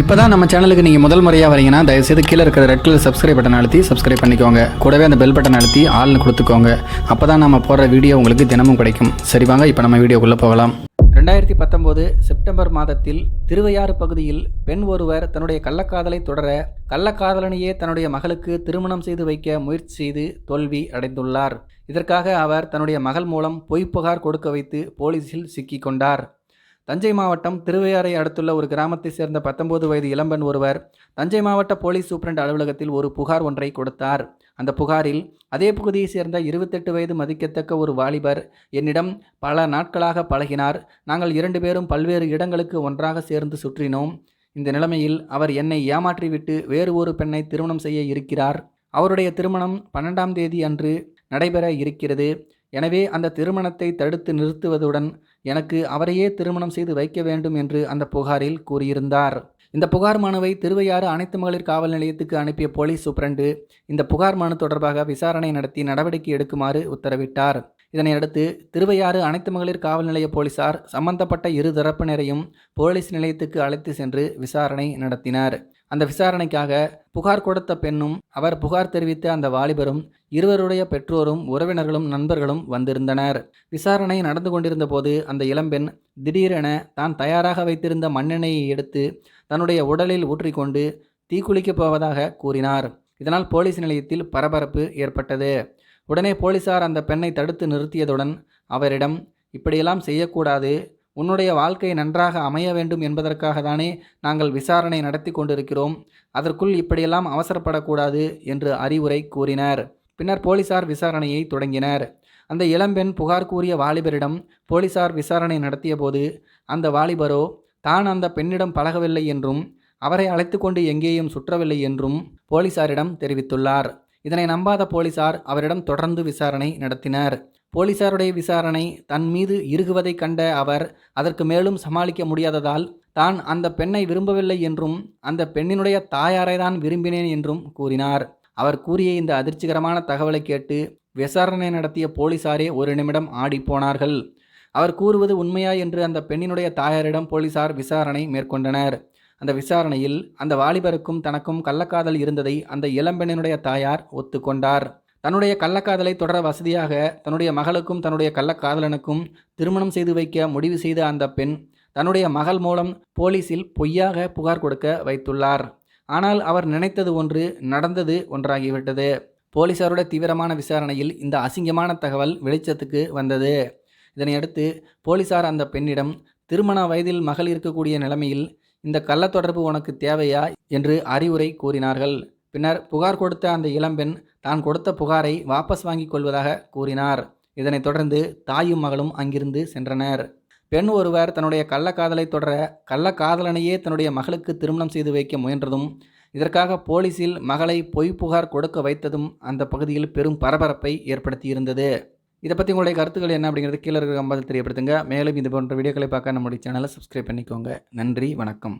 இப்போ தான் நம்ம சேனலுக்கு நீங்கள் முதல் முறையாக வரீங்கன்னா தயவுசெய்து கீழே இருக்கிற ரெட் கலர் சப்ஸ்கிரைப் பட்டன் அழுத்தி சப்ஸ்கிரைப் பண்ணிக்கோங்க. கூடவே அந்த பெல் பட்டன் அழுத்தி ஆள்னு கொடுத்துக்கோங்க. அப்போ தான் நம்ம போடுற வீடியோ உங்களுக்கு தினமும் கிடைக்கும். சரி வாங்க இப்போ நம்ம வீடியோக்குள்ளே போகலாம். ரெண்டாயிரத்தி பத்தொம்போது செப்டம்பர் மாதத்தில் திருவையாறு பகுதியில் பெண் ஒருவர் தன்னுடைய கள்ளக்காதலை தொடர கள்ளக்காதலனையே தன்னுடைய மகளுக்கு திருமணம் செய்து வைக்க முயற்சி செய்து தோல்வி அடைந்துள்ளார். இதற்காக அவர் தன்னுடைய மகள் மூலம் பொய் புகார் கொடுக்க வைத்து போலீசில் சிக்கிக் கொண்டார். தஞ்சை மாவட்டம் திருவையாறை அடுத்துள்ள ஒரு கிராமத்தை சேர்ந்த பத்தொன்பது வயது இளம்பெண் ஒருவர் தஞ்சை மாவட்ட போலீஸ் சூப்பரண்ட் அலுவலகத்தில் ஒரு புகார் ஒன்றை கொடுத்தார். அந்த புகாரில் அதே பகுதியை சேர்ந்த இருபத்தெட்டு வயது மதிக்கத்தக்க ஒரு வாலிபர் என்னிடம் பல நாட்களாக பழகினார். நாங்கள் இரண்டு பேரும் பல்வேறு இடங்களுக்கு ஒன்றாக சேர்ந்து சுற்றினோம். இந்த நிலைமையில் அவர் என்னை ஏமாற்றிவிட்டு வேறு ஒரு பெண்ணை திருமணம் செய்ய இருக்கிறார். அவருடைய திருமணம் பன்னெண்டாம் தேதி அன்று நடைபெற இருக்கிறது. எனவே அந்த திருமணத்தை தடுத்து நிறுத்துவதுடன் எனக்கு அவரையே திருமணம் செய்து வைக்க வேண்டும் என்று அந்த புகாரில் கூறியிருந்தார். இந்த புகார் மனுவை திருவையாறு அனைத்து மகளிர் காவல் நிலையத்துக்கு அனுப்பிய போலீஸ் சூப்பரண்டு இந்த புகார் மனு தொடர்பாக விசாரணை நடத்தி நடவடிக்கை எடுக்குமாறு உத்தரவிட்டார். இதனையடுத்து திருவையாறு அனைத்து மகளிர் காவல் நிலைய போலீசார் சம்பந்தப்பட்ட இரு தரப்பினரையும் போலீஸ் நிலையத்துக்கு அழைத்து சென்று விசாரணை நடத்தினர். அந்த விசாரணைக்காக புகார் கொடுத்த பெண்ணும் அவர் புகார் தெரிவித்த அந்த வாலிபரும் இருவருடைய பெற்றோரும் உறவினர்களும் நண்பர்களும் வந்திருந்தனர். விசாரணை நடந்து கொண்டிருந்த போது அந்த இளம்பெண் திடீரென தான் தயாராக வைத்திருந்த மண்ணெண்ணெயை எடுத்து தன்னுடைய உடலில் ஊற்றிக்கொண்டு தீக்குளிக்கப் போவதாக கூறினார். இதனால் போலீஸ் நிலையத்தில் பரபரப்பு ஏற்பட்டது. உடனே போலீசார் அந்த பெண்ணை தடுத்து நிறுத்தியதுடன் அவரிடம் இப்படியெல்லாம் செய்யக்கூடாது. உன்னுடைய வாழ்க்கை நன்றாக அமைய வேண்டும் என்பதற்காக தானே நாங்கள் விசாரணை நடத்தி கொண்டிருக்கிறோம். அதற்குள் இப்படியெல்லாம் அவசரப்படக்கூடாது என்று அறிவுரை கூறினர். பின்னர் போலீசார் விசாரணையை தொடங்கினர். அந்த இளம்பெண் புகார் கூறிய வாலிபரிடம் போலீசார் விசாரணை நடத்தியபோது அந்த வாலிபரோ தான் அந்த பெண்ணிடம் பழகவில்லை என்றும் அவரை அழைத்து கொண்டு எங்கேயும் சுற்றவில்லை என்றும் போலீசாரிடம் தெரிவித்துள்ளார். இதனை நம்பாத போலீசார் அவரிடம் தொடர்ந்து விசாரணை நடத்தினர். போலீசாருடைய விசாரணை தன் மீது இறுகுவதைக் கண்ட அவர் அதற்கு மேலும் சமாளிக்க முடியாததால் தான் அந்த பெண்ணை விரும்பவில்லை என்றும் அந்த பெண்ணினுடைய தாயாரை தான் விரும்பினேன் என்றும் கூறினார். அவர் கூறிய இந்த அதிர்ச்சிகரமான தகவலை கேட்டு விசாரணை நடத்திய போலீசாரே ஒரு நிமிடம் ஆடிப்போனார்கள் அவர் கூறுவது உண்மையா என்று அந்த பெண்ணினுடைய தாயாரிடம் போலீசார் விசாரணை மேற்கொண்டனர். அந்த விசாரணையில் அந்த வாலிபருக்கும் தனக்கும் கள்ளக்காதல் இருந்ததை அந்த இளம்பெண்ணினுடைய தாயார் ஒத்துக்கொண்டார். தன்னுடைய கள்ளக்காதலை தொடர வசதியாக தன்னுடைய மகளுக்கும் தன்னுடைய கள்ளக்காதலனுக்கும் திருமணம் செய்து வைக்க முடிவு செய்த அந்த பெண் தன்னுடைய மகள் மூலம் போலீசில் பொய்யாக புகார் கொடுக்க வைத்துள்ளார். ஆனால் அவர் நினைத்தது ஒன்று நடந்தது ஒன்றாகிவிட்டது. போலீசாருடைய தீவிரமான விசாரணையில் இந்த அசிங்கமான தகவல் வெளிச்சத்துக்கு வந்தது. இதனையடுத்து போலீசார் அந்த பெண்ணிடம் திருமண வயதில் மகள் இருக்கக்கூடிய நிலைமையில் இந்த கள்ள தொடர்பு உனக்கு தேவையா? என்று அறிவுரை கூறினார்கள். பின்னர் புகார் கொடுத்த அந்த இளம்பெண் தான் கொடுத்த புகாரை வாபஸ் வாங்கிக் கொள்வதாக கூறினார். இதனைத் தொடர்ந்து தாயும் மகளும் அங்கிருந்து சென்றனர். பெண் ஒருவர் தன்னுடைய கள்ளக்காதலை தொடர கள்ளக்காதலனையே தன்னுடைய மகளுக்கு திருமணம் செய்து வைக்க முயன்றதும் இதற்காக போலீசில் மகளை பொய் புகார் கொடுக்க வைத்ததும் அந்த பகுதியில் பெரும் பரபரப்பை ஏற்படுத்தியிருந்தது. இதை பற்றி உங்களுடைய கருத்துக்கள் என்ன அப்படிங்கிறது கீழே இருக்கிற கம்பத்தில் தெரியப்படுத்துங்க. மேலும் இது போன்ற வீடியோக்களை பார்க்க நம்முடைய சேனலை சப்ஸ்கிரைப் பண்ணிக்கோங்க. நன்றி வணக்கம்.